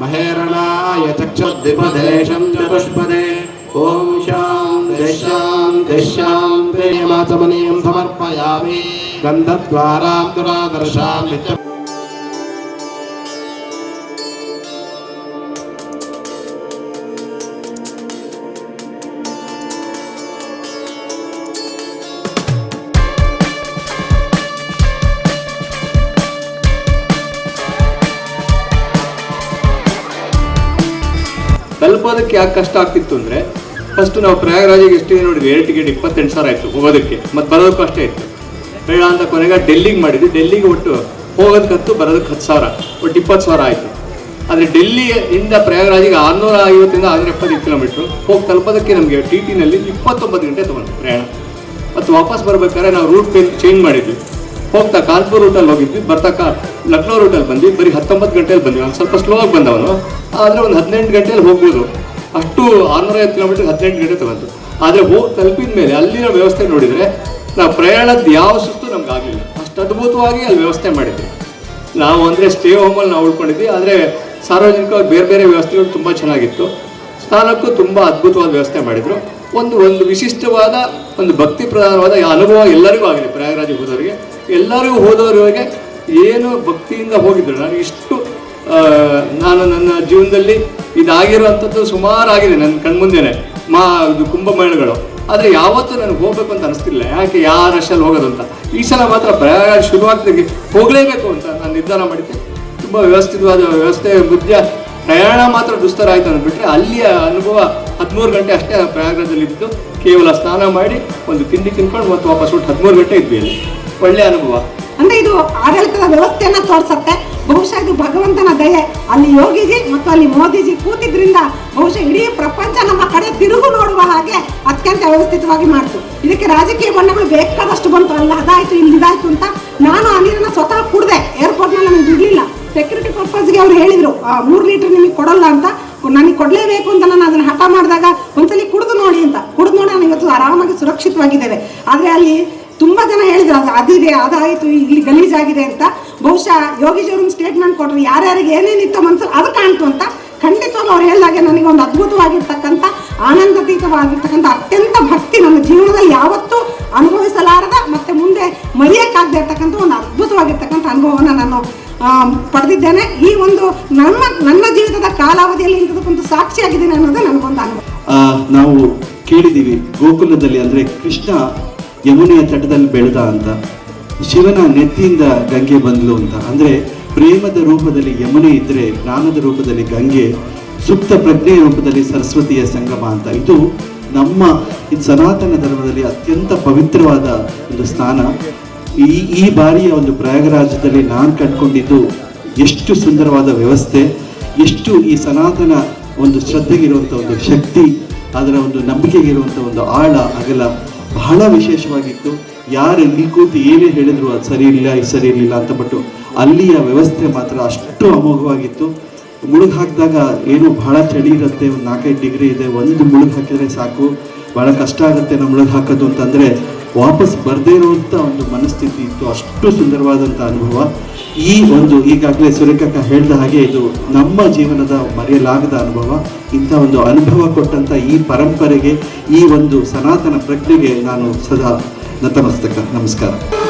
महेरणाय चक्षुद्दिपदेशं चतुष्पदे ॐ शां शां दिशां प्रेमाचमनीयं समर्पयामि गन्धद्वारां दुरादर्शां ತಲುಪೋದಕ್ಕೆ ಯಾಕೆ ಕಷ್ಟ ಆಗ್ತಿತ್ತು ಅಂದರೆ ಫಸ್ಟ್ ನಾವು ಪ್ರಯಾಗರಾಜಿಗೆ ಎಷ್ಟಿದೆ ನೋಡಿ ಏರ್ ಟಿಕೆಟ್ ಇಪ್ಪತ್ತೆಂಟು ಸಾವಿರ ಆಯಿತು ಹೋಗೋದಕ್ಕೆ, ಮತ್ತು ಬರೋದಕ್ಕೂ ಅಷ್ಟೇ ಇತ್ತು. ಬೇಡ ಅಂತ ಕೊನೆಗೆ ಡೆಲ್ಲಿಗೆ ಮಾಡಿದ್ವಿ. ಡೆಲ್ಲಿಗೆ ಒಟ್ಟು ಹೋಗೋದಕ್ಕೆ ಹತ್ತು ಬರೋದಕ್ಕೆ ಹತ್ತು ಸಾವಿರ, ಒಟ್ಟು ಇಪ್ಪತ್ತು ಸಾವಿರ ಆಯಿತು. ಆದರೆ ಡೆಲ್ಲಿಯಿಂದ ಪ್ರಯಾಗರಾಜಿಗೆ ಆರುನೂರ ಐವತ್ತರಿಂದ ಆರುನೂರ ಎಪ್ಪತ್ತೈದು ಕಿಲೋಮೀಟ್ರ್, ಹೋಗಿ ತಲುಪೋದಕ್ಕೆ ನಮಗೆ ಟಿ ಟಿನಲ್ಲಿ ಇಪ್ಪತ್ತೊಂಬತ್ತು ಗಂಟೆ ತೊಗೊಂಡು ಪ್ರಯಾಣ. ಮತ್ತು ವಾಪಸ್ ಬರಬೇಕಾದ್ರೆ ನಾವು ರೂಟ್ ಚೇಂಜ್ ಮಾಡಿದ್ವಿ. ಹೋಗ್ತಾ ಕಾನ್ಪುರ್ ರೂಟಲ್ಲಿ ಹೋಗಿದ್ವಿ, ಬರ್ತಾ ಲಕ್ನೋ ರೂಟಲ್ಲಿ ಬಂದ್ವಿ, ಬರೀ ಹತ್ತೊಂಬತ್ತು ಗಂಟೆಯಲ್ಲಿ ಬಂದ್ವಿ, ಒಂದು ಸ್ವಲ್ಪ ಸ್ಲೋ ಆಗಿ ಬಂದವನು. ಆದರೆ ಒಂದು ಹದಿನೆಂಟು ಗಂಟೆಯಲ್ಲಿ ಹೋಗ್ಬೋದು. ಅಷ್ಟು ಆರುನೂರೈವತ್ತು ಕಿಲೋಮೀಟರ್ ಹದಿನೆಂಟು ಗಂಟೆ ತಗೊಂಡು ಆದರೆ ಹೋಗಿ ತಲುಪಿದ ಮೇಲೆ ಅಲ್ಲಿರೋ ವ್ಯವಸ್ಥೆ ನೋಡಿದರೆ ನಾವು ಪ್ರಯಾಣದ ಯಾವ ಸುತ್ತು ನಮ್ಗೆ ಆಗಲಿಲ್ಲ. ಅಷ್ಟು ಅದ್ಭುತವಾಗಿ ಅಲ್ಲಿ ವ್ಯವಸ್ಥೆ ಮಾಡಿದ್ವಿ. ನಾವು ಅಂದರೆ ಸ್ಟೇ ಹೋಮಲ್ಲಿ ನಾವು ಉಳ್ಕೊಂಡಿದ್ವಿ, ಆದರೆ ಸಾರ್ವಜನಿಕವಾಗಿ ಬೇರೆ ಬೇರೆ ವ್ಯವಸ್ಥೆಗಳು ತುಂಬ ಚೆನ್ನಾಗಿತ್ತು. ಸ್ಥಾನಕ್ಕೂ ತುಂಬ ಅದ್ಭುತವಾದ ವ್ಯವಸ್ಥೆ ಮಾಡಿದರು. ಒಂದು ಒಂದು ವಿಶಿಷ್ಟವಾದ, ಒಂದು ಭಕ್ತಿ ಪ್ರಧಾನವಾದ ಅನುಭವ ಎಲ್ಲರಿಗೂ ಆಗಿದೆ ಪ್ರಯಾಗರಾಜಿಗೆ ಹೋದವರಿಗೆ. ಎಲ್ಲರಿಗೂ ಹೋದವರಿಗೆ ಏನು ಭಕ್ತಿಯಿಂದ ಹೋಗಿದ್ರು ನಾನು ಇಷ್ಟು ನಾನು ನನ್ನ ಜೀವನದಲ್ಲಿ ಇದಾಗಿರುವಂಥದ್ದು ಸುಮಾರು ಆಗಿದೆ ನನ್ನ ಕಣ್ಮುಂದೆನೆ, ಮಾ, ಇದು ಕುಂಭಮೇಳಗಳು. ಆದರೆ ಯಾವತ್ತೂ ನನಗೆ ಹೋಗಬೇಕು ಅಂತ ಅನಿಸ್ತಿಲ್ಲ ಯಾಕೆ ಯಾವ ರಶಲ್ಲಿ ಹೋಗೋದು ಅಂತ? ಈ ಸಲ ಮಾತ್ರ ಪ್ರಯಾಣ ಶುರುವಾಗ್ತಿಗೆ ಹೋಗಲೇಬೇಕು ಅಂತ ನಾನು ನಿರ್ಧಾರ ಮಾಡಿದ್ದೆ. ತುಂಬ ವ್ಯವಸ್ಥಿತವಾದ ವ್ಯವಸ್ಥೆ ಮುದ್ದೆ ಪ್ರಯಾಣ ಮಾತ್ರ ದುಸ್ತರ ಆಯಿತು ಅಂದ್ಬಿಟ್ರೆ, ಅಲ್ಲಿಯ ಅನುಭವ ಹದಿಮೂರು ಗಂಟೆ ಅಷ್ಟೇ ಪ್ರಯಾಗದಲ್ಲಿ ಇದ್ದು ಕೇವಲ ಸ್ನಾನ ಮಾಡಿ, ಒಂದು ತಿಂಡಿ ತಿನ್ಕೊಂಡು ಮತ್ತು ವಾಪಸ್ ಬಿಟ್ಟು ಹದಿಮೂರು ಗಂಟೆ ಇದ್ವಿ ಅಲ್ಲಿ. ಒಳ್ಳೆಯ ಅನುಭವ. ಅಂದ್ರೆ ಇದು ಆಡಳಿತದ ವ್ಯವಸ್ಥೆಯನ್ನ ತೋರಿಸುತ್ತೆ. ಬಹುಶಃ ಇದು ಭಗವಂತನ ದಯೆ. ಅಲ್ಲಿ ಯೋಗಿಜಿ ಮತ್ತು ಅಲ್ಲಿ ಮೋದಿಜಿ ಕೂತಿದ್ರಿಂದ ಬಹುಶಃ ಇಡೀ ಪ್ರಪಂಚ ನಮ್ಮ ಕಡೆ ತಿರುಗು ನೋಡುವ ಹಾಗೆ ಅತ್ಯಂತ ವ್ಯವಸ್ಥಿತವಾಗಿ ಮಾಡ್ತು. ಇದಕ್ಕೆ ರಾಜಕೀಯ ಬಣ್ಣಗಳು ಬೇಕಾದಷ್ಟು ಬಂತು. ಅಲ್ಲ ಅದಾಯ್ತು ಇಲ್ಲಿ ಇದಾಯ್ತು ಅಂತ ನಾನು ಆ ನೀರನ್ನ ಸ್ವತಃ ಕುಡ್ದೆ. ಏರ್ಪೋರ್ಟ್ನಲ್ಲಿ ನನಗೆ ಬಿಡ್ಲಿಲ್ಲ ಸೆಕ್ಯೂರಿಟಿ ಪರ್ಪಸ್ಗೆ ಅವ್ರು ಹೇಳಿದ್ರು ಆ, ಮೂರು ಲೀಟರ್ ನಿಮಗೆ ಕೊಡಲ್ಲ ಅಂತ. ನನಗೆ ಕೊಡಲೇಬೇಕು ಅಂತ ನಾನು ಅದನ್ನ ಹಠ ಮಾಡಿದಾಗ ಒಂದ್ಸಲಿ ಕುಡಿದು ನೋಡಿ ಅಂತ. ಕುಡಿದು ನೋಡಿ ನಾನು ಇವತ್ತು ಆರಾಮಾಗಿ ಸುರಕ್ಷಿತವಾಗಿದ್ದೇವೆ. ಆದರೆ ಅಲ್ಲಿ ತುಂಬಾ ಜನ ಹೇಳಿದ್ರು, ಅದು ಅದಿದೆ, ಅದಾಯಿತು, ಇಲ್ಲಿ ಗಲೀಜಾಗಿದೆ ಅಂತ. ಬಹುಶಃ ಯೋಗೀಶ್ ಅವ್ರನ್ನ ಸ್ಟೇಟ್ಮೆಂಟ್ ಕೊಟ್ರು, ಯಾರ್ಯಾರಿಗೆ ಏನೇನಿತ್ತು ಮನಸ್ಸಲ್ಲಿ ಅದು ಕಾಣ್ತು ಅಂತ. ಖಂಡಿತವಾಗಿ ಅವ್ರು ಹೇಳಿದಾಗೆ ನನಗೆ ಒಂದು ಅದ್ಭುತವಾಗಿರ್ತಕ್ಕಂಥ ಆನಂದತೀತವಾಗಿರ್ತಕ್ಕಂಥ ಅತ್ಯಂತ ಭಕ್ತಿ ನನ್ನ ಜೀವನದಲ್ಲಿ ಯಾವತ್ತೂ ಅನುಭವಿಸಲಾರದ ಮತ್ತೆ ಮುಂದೆ ಮರೆಯಕ್ಕಾಗದೇ ಇರ್ತಕ್ಕಂಥ ಒಂದು ಅದ್ಭುತವಾಗಿರ್ತಕ್ಕಂಥ ಅನುಭವವನ್ನು ನಾನು ಪಡೆದಿದ್ದೇನೆ. ಈ ಒಂದು ನಮ್ಮ, ನನ್ನ ಜೀವಿತದ ಕಾಲಾವಧಿಯಲ್ಲಿ ಇಂಥದಕ್ಕೊಂದು ಸಾಕ್ಷಿಯಾಗಿದ್ದೇನೆ ಅನ್ನೋದೇ ನನಗೊಂದು ಅನುಭವ. ನಾವು ಕೇಳಿದ್ದೀವಿ ಗೋಕುಲದಲ್ಲಿ ಅಂದ್ರೆ ಕೃಷ್ಣ ಯಮುನೆಯ ತಟದಲ್ಲಿ ಬೆಳೆದ ಅಂತ, ಶಿವನ ನೆತ್ತಿಯಿಂದ ಗಂಗೆ ಬಂದ್ಲು ಅಂತ. ಅಂದ್ರೆ ಪ್ರೇಮದ ರೂಪದಲ್ಲಿ ಯಮುನೆ ಇದ್ದರೆ ಜ್ಞಾನದ ರೂಪದಲ್ಲಿ ಗಂಗೆ, ಸುಪ್ತ ಪ್ರಜ್ಞೆಯ ರೂಪದಲ್ಲಿ ಸರಸ್ವತಿಯ ಸಂಗಮ ಅಂತ. ಇದು ನಮ್ಮ ಈ ಸನಾತನ ಧರ್ಮದಲ್ಲಿ ಅತ್ಯಂತ ಪವಿತ್ರವಾದ ಒಂದು ಸ್ಥಾನ. ಈ ಈ ಬಾರಿಯ ಒಂದು ಪ್ರಯಾಗರಾಜದಲ್ಲಿ ನಾನು ಕಟ್ಕೊಂಡಿದ್ದು ಎಷ್ಟು ಸುಂದರವಾದ ವ್ಯವಸ್ಥೆ, ಎಷ್ಟು ಈ ಸನಾತನ ಒಂದು ಶ್ರದ್ಧೆಗಿರುವಂಥ ಒಂದು ಶಕ್ತಿ, ಅದರ ಒಂದು ನಂಬಿಕೆಗಿರುವಂಥ ಒಂದು ಆಳ, ಅಗಲ ಬಹಳ ವಿಶೇಷವಾಗಿತ್ತು. ಯಾರು ಇಲ್ಲಿ ಕೂತು ಏನೇ ಹೇಳಿದ್ರು ಅದು ಸರಿ ಇರಲಿಲ್ಲ ಇದು ಸರಿ ಇರಲಿಲ್ಲ ಅಂತ ಬಟ್ಟು ಅಲ್ಲಿಯ ವ್ಯವಸ್ಥೆ ಮಾತ್ರ ಅಷ್ಟು ಅಮೋಘವಾಗಿತ್ತು. ಮುಳುಗ್ ಹಾಕಿದಾಗ ಏನು ಬಹಳ ಚಳಿ ಇರುತ್ತೆ, ಒಂದು ನಾಲ್ಕೈದು ಡಿಗ್ರಿ ಇದೆ, ಒಂದು ಮುಳುಗ್ ಹಾಕಿದರೆ ಸಾಕು. ಬಹಳ ಕಷ್ಟ ಆಗುತ್ತೆ ನಮ್ಮ ಮುಳುಗ್ ಹಾಕೋದು ಅಂತಂದರೆ ವಾಪಸ್ ಬರದೇ ಇರುವಂಥ ಒಂದು ಮನಸ್ಥಿತಿ ಇತ್ತು. ಅಷ್ಟು ಸುಂದರವಾದಂಥ ಅನುಭವ. ಈ ಒಂದು ಈಗಾಗಲೇ ಸುರೇಖಕ್ಕ ಹೇಳಿದ ಹಾಗೆ ಇದು ನಮ್ಮ ಜೀವನದ ಮರೆಯಲಾಗದ ಅನುಭವ, ಇಂಥ ಒಂದು ಅನುಭವ ಕೊಟ್ಟಂಥ ಈ ಪರಂಪರೆಗೆ, ಈ ಒಂದು ಸನಾತನ ಪ್ರಜ್ಞೆಗೆ ನಾನು ಸದಾ ನತಮಸ್ತಕ. ನಮಸ್ಕಾರ.